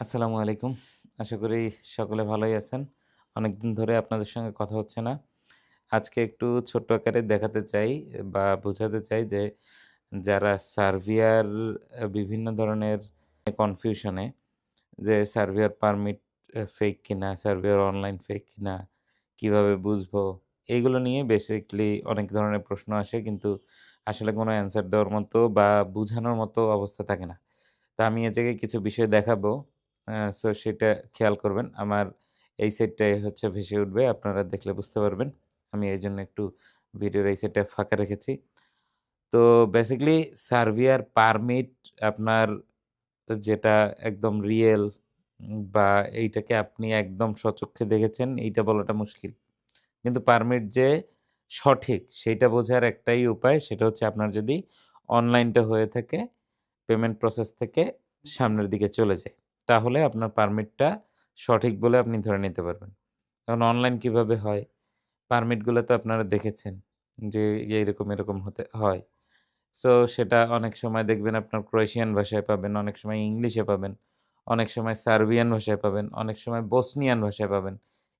আসসালামু আলাইকুম। আশা করি সকলে ভালোই আছেন। অনেকদিন ধরে আপনাদের সঙ্গে কথা হচ্ছে না। আজকে একটু ছোট্ট আকারে দেখাতে চাই বা বোঝাতে চাই যে যারা সার্ভিয়ার বিভিন্ন ধরনের কনফিউশনে যে সার্ভিয়ার পারমিট ফেক কিনা, সার্ভিয়ার অনলাইন ফেক কিনা, কীভাবে বুঝব? এইগুলো নিয়ে বেসিক্যালি অনেক ধরনের প্রশ্ন আসে কিন্তু আসলে কোনো অ্যান্সার দেওয়ার মতো বা বুঝানোর মতো অবস্থা থাকে না। তো আমি এ জায়গায় কিছু বিষয় দেখাবো। সো সেটা খেয়াল করবেন। আমার এই সাইডটায় হচ্ছে ভেসে উঠবে। আপনারা দেখলে বুঝতে পারবেন। আমি এই জন্য একটু ভিডিওর এই সাইডটা ফাঁকা রেখেছি। তো বেসিক্যালি সার্ভিয়ার পারমিট আপনার যেটা একদম রিয়েল বা এইটাকে আপনি একদম সচক্ষে দেখেছেন এইটা বলাটা মুশকিল। কিন্তু পারমিট যে সঠিক সেইটা বোঝার একটাই উপায় সেটা হচ্ছে আপনার যদি অনলাইনটা হয়ে থাকে, পেমেন্ট প্রসেস থেকে সামনের দিকে চলে যায়। তাহলে আপনার পারমিটটা সঠিক বলে আপনি ধরে নিতে পারবেন। এখন অনলাইন কীভাবে হয়? পারমিটগুলো তো আপনারা দেখেছেন যে এরকম, এরকম হতে হয়। সো সেটা অনেক সময় দেখবেন আপনার ক্রোয়েশিয়ান ভাষায় পাবেন, অনেক সময় ইংলিশে পাবেন, অনেক সময় সার্বিয়ান ভাষায় পাবেন, অনেক সময় বসনিয়ান ভাষায় পাবেন।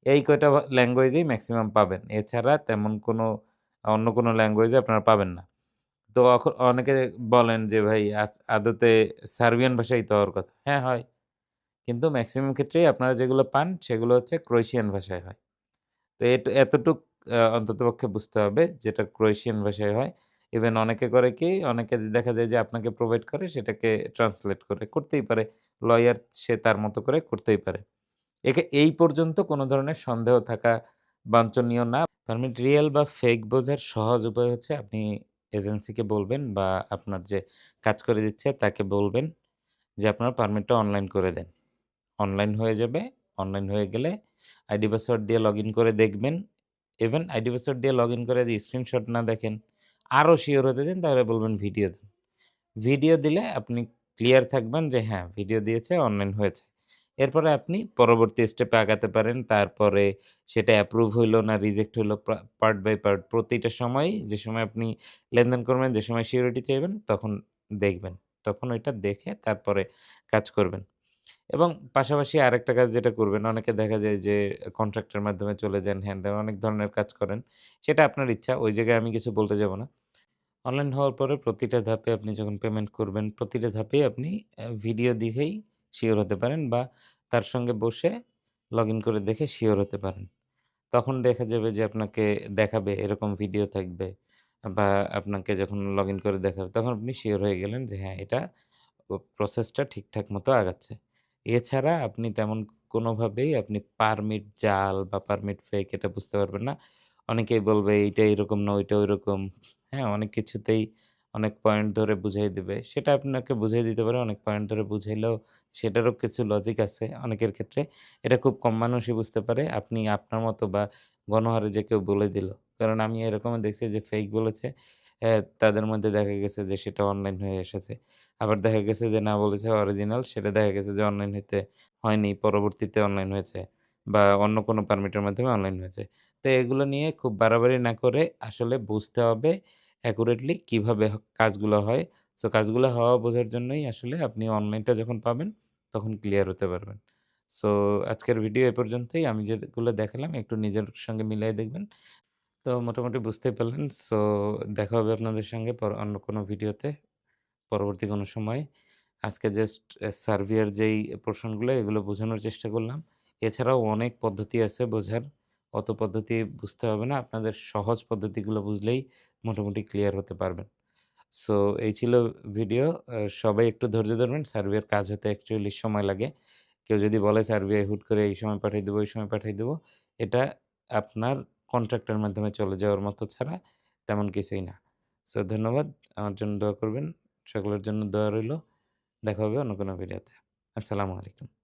এই কয়টা ল্যাঙ্গুয়েজেই ম্যাক্সিমাম পাবেন। এছাড়া তেমন কোনো অন্য কোনো ল্যাঙ্গুয়েজে আপনারা পাবেন না। তো অনেকে বলেন যে ভাই আদতে সার্বিয়ান ভাষাই তো হওয়ার কথা। হ্যাঁ, হয়। কিন্তু ম্যাক্সিমাম ক্ষেত্রেই আপনারা যেগুলো পান সেগুলো হচ্ছে ক্রোয়েশিয়ান ভাষায় হয়। তো এতটুক অন্ততপক্ষে বুঝতে হবে যেটা ক্রোয়েশিয়ান ভাষায় হয়। ইভেন অনেকে করে কি, অনেকে দেখা যায় যে আপনাকে প্রোভাইড করে সেটাকে ট্রান্সলেট করে। করতেই পারে। লয়ার সে তার মতো করে করতেই পারে। একে এই পর্যন্ত কোনো ধরনের সন্দেহ থাকা বাঞ্ছনীয় না। পারমিট রিয়াল বা ফেক বোঝার সহজ উপায় হচ্ছে আপনি এজেন্সিকে বলবেন বা আপনার যে কাজ করে দিচ্ছে তাকে বলবেন যে আপনার পারমিটটা অনলাইন করে দেন। অনলাইন হয়ে যাবে। অনলাইন হয়ে গেলে আইডি পাসওয়ার্ড দিয়ে লগইন করে দেখবেন। ইভেন আইডি পাসওয়ার্ড দিয়ে লগইন করে যদি স্ক্রিনশট না দেখেন, আরও শিওর হতে চান তাহলে বলবেন ভিডিও দেন। ভিডিও দিলে আপনি ক্লিয়ার থাকবেন যে হ্যাঁ, ভিডিও দিয়েছে, অনলাইন হয়েছে। এরপরে আপনি পরবর্তী স্টেপে আগাতে পারেন। তারপরে সেটা অ্যাপ্রুভ হইল না রিজেক্ট হইল পার্ট বাই পার্ট প্রতিটা সময়ই যে সময় আপনি লেনদেন করবেন, যে সময় সিউরিটি চাইবেন তখন দেখবেন। তখন ওইটা দেখে তারপরে কাজ করবেন। এবং পাশাপাশি আরেকটা কাজ যেটা করবেন, অনেকে দেখা যায় যে কন্ট্রাক্টের মাধ্যমে চলে যান, হ্যান-ত্যান অনেক ধরনের কাজ করেন। সেটা আপনার ইচ্ছা। ওই জায়গায় আমি কিছু বলতে যাব না। অনলাইন হওয়ার পরে প্রতিটা ধাপে আপনি যখন পেমেন্ট করবেন, প্রতিটা ধাপেই আপনি ভিডিও দেখেই শিওর হতে পারেন বা তার সঙ্গে বসে লগইন করে দেখে শিওর হতে পারেন। তখন দেখা যাবে যে আপনাকে দেখাবে এরকম ভিডিও থাকবে বা আপনাকে যখন লগইন করে দেখাবে তখন আপনি শিওর হয়ে গেলেন যে হ্যাঁ, এটা প্রসেসটা ঠিকঠাক মতো আগাচ্ছে। এছাড়া আপনি তেমন কোনোভাবেই আপনি পারমিট জাল বা পারমিট ফেক এটা বুঝতে পারবেন না। অনেকেই বলবে এইটা এরকম না, ওইটা ওইরকম। হ্যাঁ? অনেক কিছুতেই অনেক পয়েন্ট ধরে বুঝাই দেবে সেটা আপনাকে বুঝাই দিতে পারে। অনেক পয়েন্ট ধরে বুঝাইলেও সেটারও কিছু লজিক আছে অনেকের ক্ষেত্রে। এটা খুব কম মানুষই বুঝতে পারে। আপনি আপনার মতো বা গণহারে যে কেউ বলে দিল। কারণ আমি এরকমও দেখছি যে ফেক বলেছে। অ্যা তাদের মধ্যে দেখা গেছে যে সেটা অনলাইন হয়ে এসেছে। আবার দেখা গেছে যে না বলেছে অরিজিনাল, সেটা দেখা গেছে যে অনলাইন হইতে হয়নি। পরবর্তীতে অনলাইন হয়েছে বা অন্য কোনো পারমিটের মাধ্যমে অনলাইন হয়েছে। তো এগুলো নিয়ে খুব বাড়াবাড়ি না করে আসলে বুঝতে হবে অ্যাকুরেটলি কীভাবে কাজগুলো হয়। সো কাজগুলো হওয়া বোঝার জন্যই আসলে আপনি অনলাইনটা যখন পাবেন, তখন ক্লিয়ার হতে পারবেন। সো আজকের ভিডিও এ পর্যন্তই। আমি যেগুলো দেখালাম একটু নিজের সঙ্গে মিলায়ে দেখবেন। তো মোটামুটি বুঝতেই পারলেন। সো দেখা হবে আপনাদের সঙ্গে অন্য কোনো ভিডিওতে পরবর্তী কোনো সময় আজকে জাস্ট সার্ভিয়ার যেই পোরশনগুলো, এগুলো বোঝানোর চেষ্টা করলাম। এছাড়াও অনেক পদ্ধতি আছে বোঝার। অত পদ্ধতি বুঝতে হবে না। আপনাদের সহজ পদ্ধতিগুলো বুঝলেই মোটামুটি ক্লিয়ার হতে পারবেন। সো এই ছিল ভিডিও। সবাই একটু ধৈর্য ধরবেন। সার্ভের কাজ হতে অ্যাকচুয়ালি সময় লাগে। কেউ যদি বলে সার্ভে হুট করে এই সময় পাঠিয়ে দেবো, ওই সময় পাঠিয়ে দেবো, এটা আপনার কন্ট্রাক্টের মাধ্যমে চলে যাওয়ার মতো ছাড়া তেমন কিছুই না। সো ধন্যবাদ। আমার জন্য দোয়া করবেন। সকলের জন্য দোয়া রইল দেখা হবে অন্য কোনো ভিডিওতে। আসসালামু আলাইকুম।